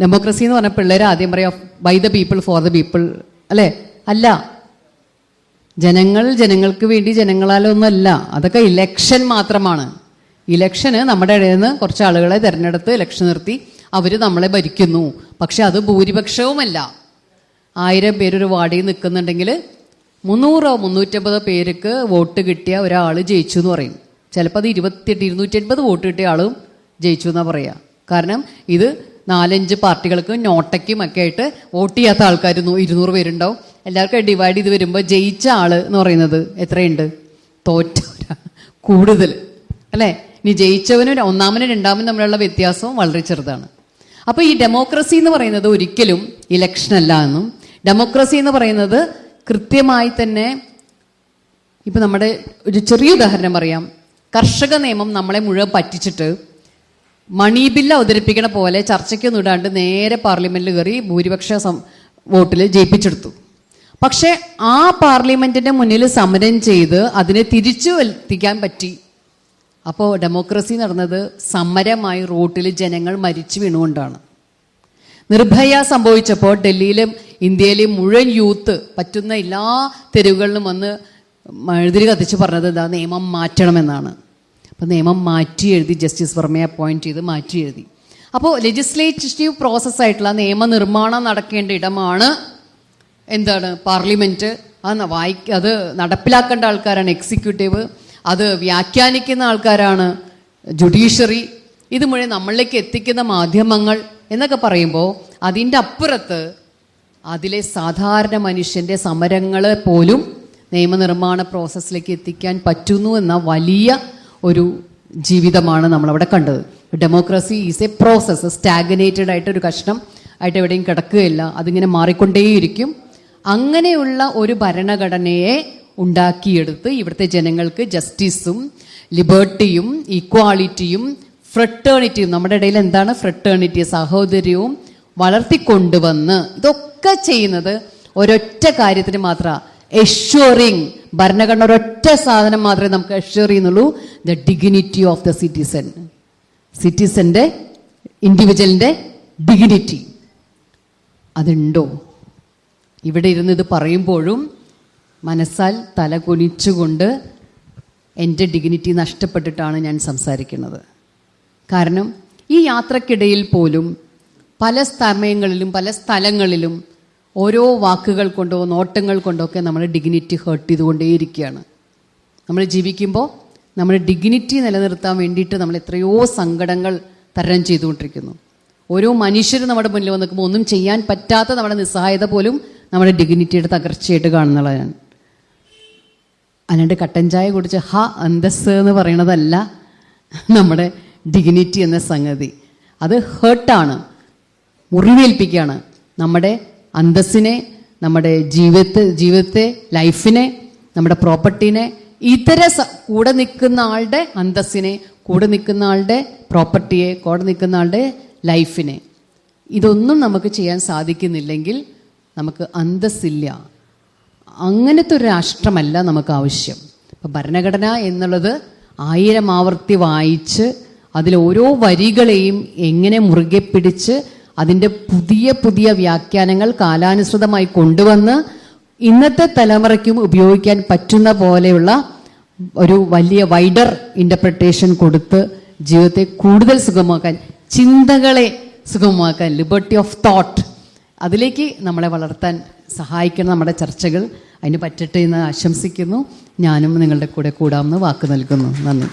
ഡെമോക്രസി എന്ന് പറഞ്ഞ പിള്ളേർ ആദ്യം പറയാം by the people for the people അല്ലേ? അല്ല. ജനങ്ങൾ ജനങ്ങൾക്ക് വേണ്ടി ജനങ്ങളാലൊന്നുമല്ല. അതൊക്കെ ഇലക്ഷൻ മാത്രമാണ്. ഇലക്ഷന് നമ്മുടെ ഇടയിൽ നിന്ന് കുറച്ച് ആളുകളെ തിരഞ്ഞെടുത്ത് ഇലക്ഷൻ നിർത്തി അവർ നമ്മളെ ഭരിക്കുന്നു. പക്ഷെ അത് ഭൂരിപക്ഷവുമല്ല. ആയിരം പേരൊരു വാർഡിൽ നിൽക്കുന്നുണ്ടെങ്കിൽ മുന്നൂറോ മുന്നൂറ്റമ്പതോ പേർക്ക് വോട്ട് കിട്ടിയ ഒരാൾ ജയിച്ചു എന്ന് പറയും. ചിലപ്പോൾ അത് ഇരുപത്തിയെട്ട് ഇരുന്നൂറ്റി എൺപത് വോട്ട് കിട്ടിയ ആളും ജയിച്ചു എന്നാണ് പറയുക കാരണം ഇത് നാലഞ്ച് പാർട്ടികൾക്കും നോട്ടയ്ക്കും ഒക്കെ ആയിട്ട് വോട്ട് ചെയ്യാത്ത ആൾക്കാർ ഇരുന്നൂറ് പേരുണ്ടാവും. എല്ലാവർക്കും ഡിവൈഡ് ചെയ്ത് വരുമ്പോൾ ജയിച്ച ആൾ എന്ന് പറയുന്നത് എത്രയുണ്ട്? തോറ്റ കൂടുതൽ അല്ലേ? ഇനി ജയിച്ചവനും ഒന്നാമനും രണ്ടാമനും തമ്മിലുള്ള വ്യത്യാസവും വളരെ ചെറുതാണ്. അപ്പോൾ ഈ ഡെമോക്രസി എന്ന് പറയുന്നത് ഒരിക്കലും ഇലക്ഷൻ അല്ല എന്നും ഡെമോക്രസി എന്ന് പറയുന്നത് കൃത്യമായി തന്നെ ഇപ്പം നമ്മുടെ ഒരു ചെറിയ ഉദാഹരണം പറയാം. കർഷക നിയമം നമ്മളെ മുഴുവൻ പറ്റിച്ചിട്ട് മണി ബില്ല് അവതരിപ്പിക്കണ പോലെ ചർച്ചയ്ക്കൊന്നും ഇടാണ്ട് നേരെ പാർലമെന്റിൽ കയറി ഭൂരിപക്ഷ വോട്ടിൽ ജയിപ്പിച്ചെടുത്തു. പക്ഷേ ആ പാർലമെന്റിന്റെ മുന്നിൽ സമരം ചെയ്ത് അതിനെ തിരിച്ചു എത്തിക്കാൻ പറ്റി. അപ്പോൾ ഡെമോക്രസി നടന്നത് സമരമായി റോട്ടിൽ ജനങ്ങൾ മരിച്ചു വീണുകൊണ്ടാണ്. നിർഭയ സംഭവിച്ചപ്പോൾ ഡൽഹിയിലും ഇന്ത്യയിലെ മുഴുവൻ യൂത്ത് പറ്റുന്ന എല്ലാ തെരുവുകളിലും വന്ന് എഴുതിരി കത്തിച്ച് പറഞ്ഞത് എന്താ? നിയമം മാറ്റണമെന്നാണ്. അപ്പോൾ നിയമം മാറ്റി എഴുതി ജസ്റ്റിസ് വർമ്മയെ അപ്പോയിന്റ് ചെയ്ത് മാറ്റി എഴുതി. അപ്പോൾ ലെജിസ്ലേറ്റീവ് പ്രോസസ്സായിട്ടുള്ള നിയമനിർമ്മാണം നടക്കേണ്ട ഇടമാണ് എന്താണ്? പാർലമെന്റ് അത് വായിക്ക അത് നടപ്പിലാക്കേണ്ട ആൾക്കാരാണ് എക്സിക്യൂട്ടീവ് അത് വ്യാഖ്യാനിക്കുന്ന ആൾക്കാരാണ് ജുഡീഷ്യറി. ഇത് മുഴുവൻ നമ്മളിലേക്ക് എത്തിക്കുന്ന മാധ്യമങ്ങൾ എന്നൊക്കെ പറയുമ്പോൾ അതിന്റെ അപ്പുറത്ത് അതിലെ സാധാരണ മനുഷ്യന്റെ സമരങ്ങളെ പോലും നിയമനിർമ്മാണ പ്രോസസ്സിലേക്ക് എത്തിക്കാൻ പറ്റുന്നു എന്ന വലിയ ഒരു ജീവിതമാണ് നമ്മളവിടെ കണ്ടത്. Democracy is a process stagnated ആയിട്ട് ഒരു കഷ്ണം ആയിട്ട് എവിടെയും കിടക്കുകയില്ല. അതിങ്ങനെ മാറിക്കൊണ്ടേയിരിക്കും. അങ്ങനെയുള്ള ഒരു ഭരണഘടനയെ ഉണ്ടാക്കിയെടുത്ത് ഇവിടുത്തെ ജനങ്ങൾക്ക് ജസ്റ്റിസും ലിബർട്ടിയും ഈക്വാളിറ്റിയും ഫ്രട്ടേണിറ്റിയും നമ്മുടെ ഇടയിൽ എന്താണ് ഫ്രട്ടേണിറ്റി സഹോദര്യവും വളർത്തിക്കൊണ്ടുവന്ന് ഇതൊക്കെ ചെയ്യുന്നത് ഒരൊറ്റ കാര്യത്തിന് മാത്രമാണ് എഷ്വറിങ് ഭരണഘടന ഒരൊറ്റ സാധനം മാത്രമേ നമുക്ക് എഷ്വർ ചെയ്യുന്നുള്ളൂ. The dignity of the citizen സിറ്റിസന്റെ ഇൻഡിവിജ്വലിന്റെ ഡിഗ്നിറ്റി അതുണ്ടോ? ഇവിടെ ഇരുന്ന് ഇത് പറയുമ്പോഴും മനസ്സാൽ തല കുനിച്ചുകൊണ്ട് എന്റെ ഡിഗ്നിറ്റി നഷ്ടപ്പെട്ടിട്ടാണ് ഞാൻ സംസാരിക്കുന്നത്. കാരണം ഈ യാത്രക്കിടയിൽ പോലും പല സമയങ്ങളിലും പല സ്ഥലങ്ങളിലും ഓരോ വാക്കുകൾ കൊണ്ടോ നോട്ടങ്ങൾ കൊണ്ടോ ഒക്കെ നമ്മുടെ ഡിഗ്നിറ്റി ഹേർട്ട് ചെയ്തുകൊണ്ടേയിരിക്കുകയാണ്. നമ്മൾ ജീവിക്കുമ്പോൾ നമ്മുടെ ഡിഗ്നിറ്റി നിലനിർത്താൻ വേണ്ടിയിട്ട് നമ്മൾ എത്രയോ സങ്കടങ്ങൾ തരണം ചെയ്തുകൊണ്ടിരിക്കുന്നു. ഓരോ മനുഷ്യരും നമ്മുടെ മുന്നിൽ വന്ന് നിൽക്കുമ്പോൾ ഒന്നും ചെയ്യാൻ പറ്റാത്ത നമ്മുടെ നിസ്സഹായത പോലും നമ്മുടെ ഡിഗ്നിറ്റിയുടെ തകർച്ചയായിട്ട് കാണുന്നതാണ്. അല്ലാണ്ട് കട്ടൻ ചായ കുടിച്ച് ഹ അന്തസ് എന്ന് പറയണതല്ല നമ്മുടെ ഡിഗ്നിറ്റി എന്ന സംഗതി. അത് ഹേർട്ടാണ് മുറിവേൽപ്പിക്കുകയാണ്. നമ്മുടെ അന്തസ്സിനെ നമ്മുടെ ജീവിതത്തെ ജീവിതത്തെ ലൈഫിനെ നമ്മുടെ പ്രോപ്പർട്ടീനെ ഇതര കൂടെ നിൽക്കുന്ന ആളുടെ അന്തസ്സിനെ കൂടെ നിൽക്കുന്ന ആളുടെ പ്രോപ്പർട്ടിയെ കൂടെ നിൽക്കുന്ന ആളുടെ ലൈഫിനെ ഇതൊന്നും നമുക്ക് ചെയ്യാൻ സാധിക്കുന്നില്ലെങ്കിൽ നമുക്ക് അന്തസ്സില്ല. അങ്ങനത്തെ ഒരു രാഷ്ട്രമല്ല നമുക്ക് ആവശ്യം. ഇപ്പം ഭരണഘടന എന്നുള്ളത് ആയിരം ആവർത്തി വായിച്ച് അതിൽ ഓരോ വരികളെയും എങ്ങനെ മുറുകെ പിടിച്ച് അതിന്റെ പുതിയ പുതിയ വ്യാഖ്യാനങ്ങൾ കാലാനുസൃതമായി കൊണ്ടുവന്ന് ഇന്നത്തെ തലമുറയ്ക്കും ഉപയോഗിക്കാൻ പറ്റുന്ന പോലെയുള്ള ഒരു വലിയ വൈഡർ ഇന്റർപ്രിട്ടേഷൻ കൊടുത്ത് ജീവിതത്തെ കൂടുതൽ സുഗമമാക്കാൻ ചിന്തകളെ സുഗമമാക്കാൻ ലിബർട്ടി ഓഫ് തോട്ട് അതിലേക്ക് നമ്മളെ വളർത്താൻ സഹായിക്കണം നമ്മുടെ ചർച്ചകൾ. അതിന് പറ്റട്ടെ എന്ന് ആശംസിക്കുന്നു. ഞാനും നിങ്ങളുടെ കൂടെ കൂടാമെന്ന് വാക്ക് നൽകുന്നു. നന്ദി.